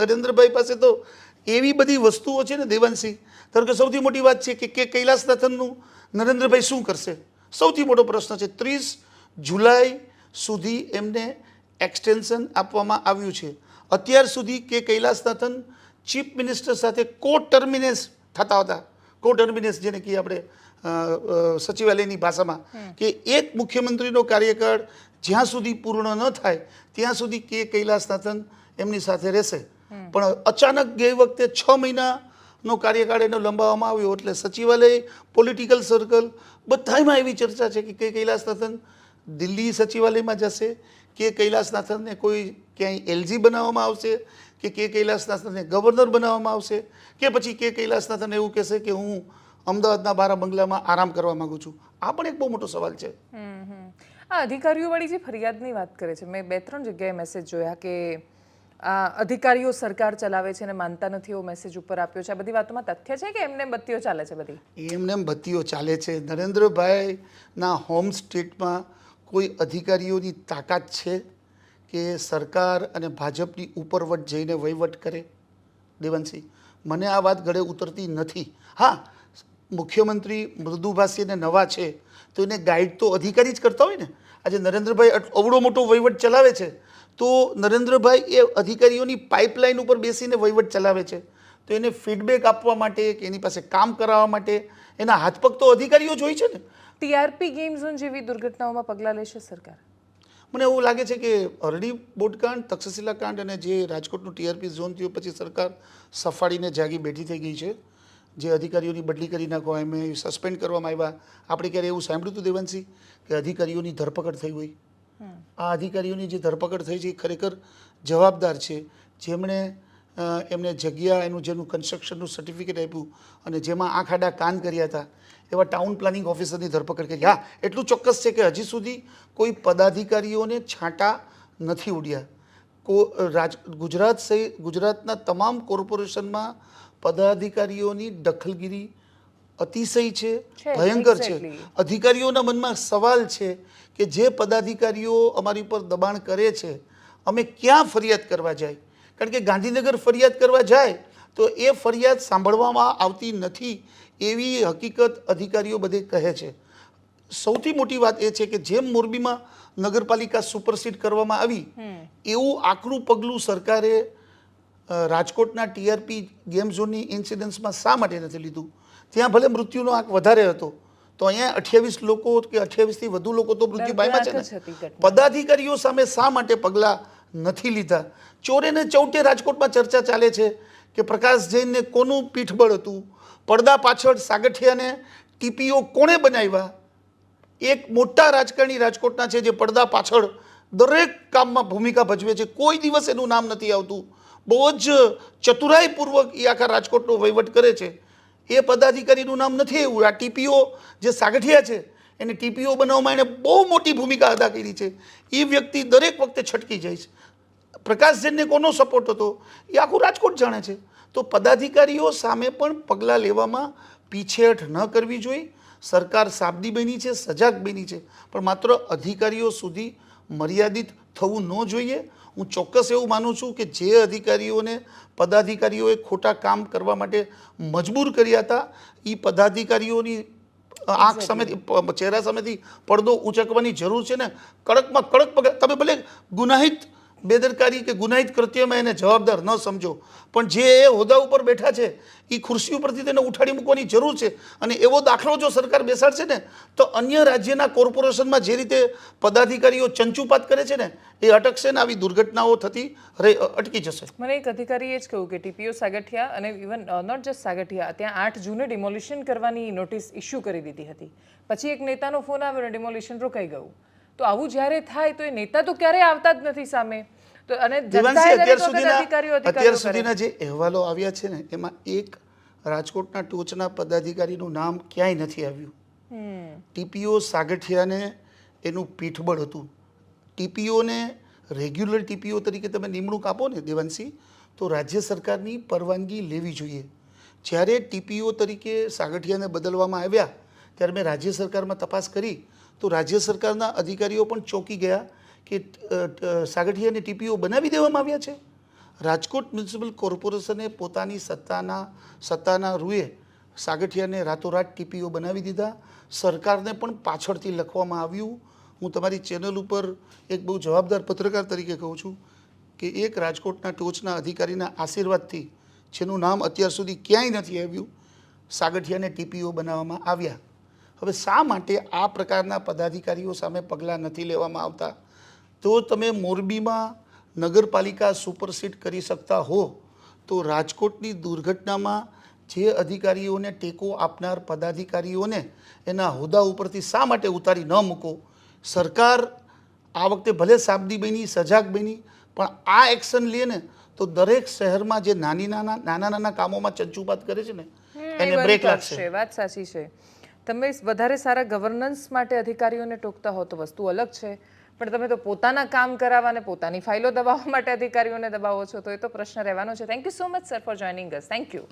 નરેન્દ્રભાઈ પાસે તો એવી બધી વસ્તુઓ છે ને દેવાંશી. ધારો કે સૌથી મોટી વાત છે કે કે કૈલાસનાથનનું નરેન્દ્રભાઈ શું કરશે? સૌથી મોટો પ્રશ્ન છે ત્રીસ જુલાઈ સુધી એમને એક્સટેન્શન આપવામાં આવ્યું છે. અત્યાર સુધી કે કૈલાસનાથન ચીફ મિનિસ્ટર સાથે કો ટર્મિનેસ થતા હતા. કો ટર્મિનેસ જેને કહીએ આપણે સચિવાલયની ભાષામાં કે એક મુખ્યમંત્રીનો કાર્યકાળ જ્યાં સુધી પૂર્ણ ન થાય ત્યાં સુધી કે કૈલાસનાથન એમની સાથે રહેશે. પણ અચાનક ગઈ વખતે છ મહિનાનો કાર્યકાળ એનો લંબાવવામાં આવ્યો એટલે સચિવાલય પોલિટિકલ સર્કલ બધામાં એવી ચર્ચા છે કે કે કૈલાસનાથન દિલ્હી સચિવાલયમાં જશે કે કૈલાસનાથનને કોઈ ક્યાંય એલજી બનાવવામાં આવશે કે કે કૈલાસનાથને ગવર્નર બનાવવામાં આવશે કે પછી કે કૈલાસનાથન એવું કહેશે કે હું અમદાવાદના બારા બંગલામાં આરામ કરવા માંગુ છું. આ પણ એક બહુ મોટો સવાલ છે. આ અધિકારીઓવાળી જે ફરિયાદની વાત કરે છે મેં બે ત્રણ જગ્યાએ મેસેજ જોયા કે અધિકારીઓ સરકાર ચલાવે છે અને માનતા નથી એવો મેસેજ ઉપર આપ્યો છે. આ બધી વાતોમાં તથ્ય છે કે એમને બત્તીઓ ચાલે છે બધી? એમને એમ બત્તીઓ ચાલે છે. નરેન્દ્રભાઈના હોમ સ્ટેટમાં કોઈ અધિકારીઓની તાકાત છે કે સરકાર અને ભાજપની ઉપરવટ જઈને વહીવટ કરે? દેવનસિંહ મને આ વાત ગળે ઉતરતી નથી. હા, મુખ્યમંત્રી મૃદુભાષીને નવા છે, તો એને ગાઈડ તો અધિકારી જ કરતા હોય ને? આજે નરેન્દ્રભાઈ અવડો મોટો વહીવટ ચલાવે છે. તો નરેન્દ્રભાઈ એ અધિકારીઓની પાઇપલાઇન ઉપર બેસીને વહીવટ ચલાવે છે. તો એને ફીડબેક આપવા માટે કે એની પાસે કામ કરાવવા માટે એના હાથ પગ તો અધિકારીઓ જોઈ છે ને? ટીઆરપી ગેમ ઝોન જેવી દુર્ઘટનાઓમાં પગલાં લેશે સરકાર? મને એવું લાગે છે કે અરડી બોટકાંડ તક્ષશિલા કાંડ અને જે રાજકોટનું ટીઆરપી ઝોન થયું પછી સરકાર સફાળીને જાગી બેઠી થઈ ગઈ છે. જે અધિકારીઓની બદલી કરી નાખવા એમ સસ્પેન્ડ કરવામાં આવ્યા. આપણે ક્યારે એવું સાંભળ્યું હતું દેવાંશી કે અધિકારીઓની ધરપકડ થઈ હોય? આ અધિકારીઓની જે ધરપકડ થઈ છે એ ખરેખર જવાબદાર છે. જેમણે એમને જગ્યા, એનું જેનું કન્સ્ટ્રક્શનનું સર્ટિફિકેટ આપ્યું અને જેમાં આંખ આડા કાન કર્યા હતા, એવા ટાઉન પ્લાનિંગ ઓફિસરની ધરપકડ કરી. હા, એટલું ચોક્કસ છે કે હજી સુધી કોઈ પદાધિકારીઓને છાંટા નથી ઉડ્યા. કો, રાજ, ગુજરાત સહિત ગુજરાતના તમામ કોર્પોરેશનમાં પદાધિકારીઓની દખલગીરી અતિશય છે ભયંકર છે. અધિકારીઓના મનમાં સવાલ છે કે જે પદાધિકારીઓ અમારી ઉપર દબાણ કરે છે અમે ક્યાં ફરિયાદ કરવા જાય? કારણ કે ગાંધીનગર ફરિયાદ કરવા જાય તો એ ફરિયાદ સાંભળવામાં આવતી નથી એવી હકીકત અધિકારીઓ બધે કહે છે. સૌથી મોટી વાત એ છે કે જેમ મોરબીમાં નગરપાલિકા સુપરસીડ કરવામાં આવી એવું આકરું પગલું સરકારે રાજકોટના ટીઆરપી ગેમ ઝોનની ઇન્સિડન્સમાં શા માટે નથી લીધું? ત્યાં ભલે મૃત્યુનો આંક વધારે હતો તો અહીંયા અઠ્યાવીસ લોકો કે અઠ્યાવીસથી વધુ લોકો તો મૃત્યુ પામ્યા છે ને. પદાધિકારીઓ સામે શા માટે પગલાં નથી લીધા? ચોરે ને ચૌટે રાજકોટમાં ચર્ચા ચાલે છે કે પ્રકાશ જૈનને કોનું પીઠબળ હતું? પડદા પાછળ સાગઠિયાને ટીપીઓ કોણે બનાવ્યા? એક મોટા રાજકારણી રાજકોટના છે જે પડદા પાછળ દરેક કામમાં ભૂમિકા ભજવે છે. કોઈ દિવસ એનું નામ નથી આવતું. બહુ જ ચતુરાઈપૂર્વક એ આખા રાજકોટનો વહીવટ કરે છે. એ પદાધિકારીનું નામ નથી એવું. આ ટીપીઓ જે સાગઠિયા છે, એને ટીપીઓ બનાવવામાં એણે બહુ મોટી ભૂમિકા અદા કરી છે. એ વ્યક્તિ દરેક વખતે છટકી જાય છે. પ્રકાશ જૈનને કોનો સપોર્ટ હતો? એ આખું રાજકોટ જાણે છે. તો પદાધિકારીઓ સામે પણ પગલાં લેવામાં પીછેહઠ ન કરવી જોઈએ. સરકાર સાબદી બની છે, સજાગ બની છે. પણ માત્ર અધિકારીઓ સુધી મર્યાદિત થવું ન જોઈએ. હું ચોક્કસ એવું માનું છું કે જે અધિકારીઓને પદાધિકારીઓએ ખોટા કામ કરવા માટે મજબૂર કર્યા હતા એ પદાધિકારીઓની આંખ સામેથી ચહેરા સામેથી પડદો ઉંચકવાની જરૂર છે ને? કડકમાં કડક પગલાં તમે ભલે ગુનાહિત બેદરકારી કે ગુનાહિત કૃત્યમાં એને જવાબદાર ન સમજો. પણ જે એ હોદ્દા ઉપર બેઠા છે એ ખુરશી ઉપરથી તેને ઉઠાડી મૂકવાની જરૂર છે અને એવો દાખલો જો સરકાર બેસાડશે ને, તો અન્ય રાજ્યના કોર્પોરેશનમાં જે રીતે પદાધિકારીઓ ચંચુપાત કરે છે ને, એ અટકશે ને આવી દુર્ઘટનાઓ થતી અટકી જશે. મને એક અધિકારીએ જ કહ્યું કે ટીપીઓ સાગઠિયા અને ઇવન નોટ જસ્ટ સાગઠિયા, ત્યાં આઠ જૂને ડિમોલિશન કરવાની નોટિસ ઇસ્યુ કરી દીધી હતી. પછી એક નેતાનો ફોન આવ્યો અને ડિમોલિશન રોકાઈ ગયું. તો આવું જ્યારે થાય તો એ નેતા તો ક્યારેય આવતા જ નથી સામે. તો અને અત્યાર સુધીના અત્યાર સુધીના જે અહેવાલો આવ્યા છે ને એમાં એક રાજકોટના ટોચના પદાધિકારીનું નામ ક્યાંય નથી આવ્યું. ટીપીઓ સાગઠિયાને એનું પીઠબળ હતું. ટીપીઓને રેગ્યુલર ટીપીઓ તરીકે તમે નિમણૂક આપો ને દેવાંશી તો રાજ્ય સરકારની પરવાનગી લેવી જોઈએ. જ્યારે ટીપીઓ તરીકે સાગઠિયાને બદલવામાં આવ્યા ત્યારે મેં રાજ્ય સરકારમાં તપાસ કરી તો રાજ્ય સરકારના અધિકારીઓ પણ ચોંકી ગયા કે સાગઠિયાની ટીપીઓ બનાવી દેવામાં આવ્યા છે. રાજકોટ મ્યુનિસિપલ કોર્પોરેશને પોતાની સત્તાના સત્તાના રૂએ સાગઠિયાને રાતોરાત ટીપીઓ બનાવી દીધા. સરકારને પણ પાછળથી લખવામાં આવ્યું. હું તમારી ચેનલ ઉપર એક બહુ જવાબદાર પત્રકાર તરીકે કહું છું કે એક રાજકોટના ટોચના અધિકારીના આશીર્વાદથી, જેનું નામ અત્યાર સુધી ક્યાંય નથી આવ્યું, સાગઠિયાને ટીપીઓ બનાવવામાં આવ્યા. હવે શા માટે આ પ્રકારના પદાધિકારીઓ સામે પગલાં નથી લેવામાં આવતા? તો તમે મોરબીમાં નગરપાલિકા સુપરસીડ કરી શકતા હો. તો રાજકોટની દુર્ઘટનામાં જે અધિકારીઓને ટેકો આપનાર પદાધિકારીઓને એના હોદ્દા ઉપરથી શા માટે ઉતારી ન મૂકો? સરકાર આ વખતે ભલે સાબદી બની સજાગ બની પણ આ એક્શન લે ને તો દરેક શહેરમાં જે નાની નાના નાના નાના કામોમાં ચંચુપાત કરે છે ને એને બ્રેક લાગશે. વાત સાચી છે. તમે વધારે સારા ગવર્નન્સ માટે અધિકારીઓને ટોકતા હો તો વસ્તુ અલગ છે. પણ તમે તો પોતાના કામ કરાવવા અને પોતાની ફાઇલો દબાવવા માટે અધિકારીઓને દબાવો છો, તો એ તો પ્રશ્ન રહેવાનો છે. Thank you so much sir for joining us thank you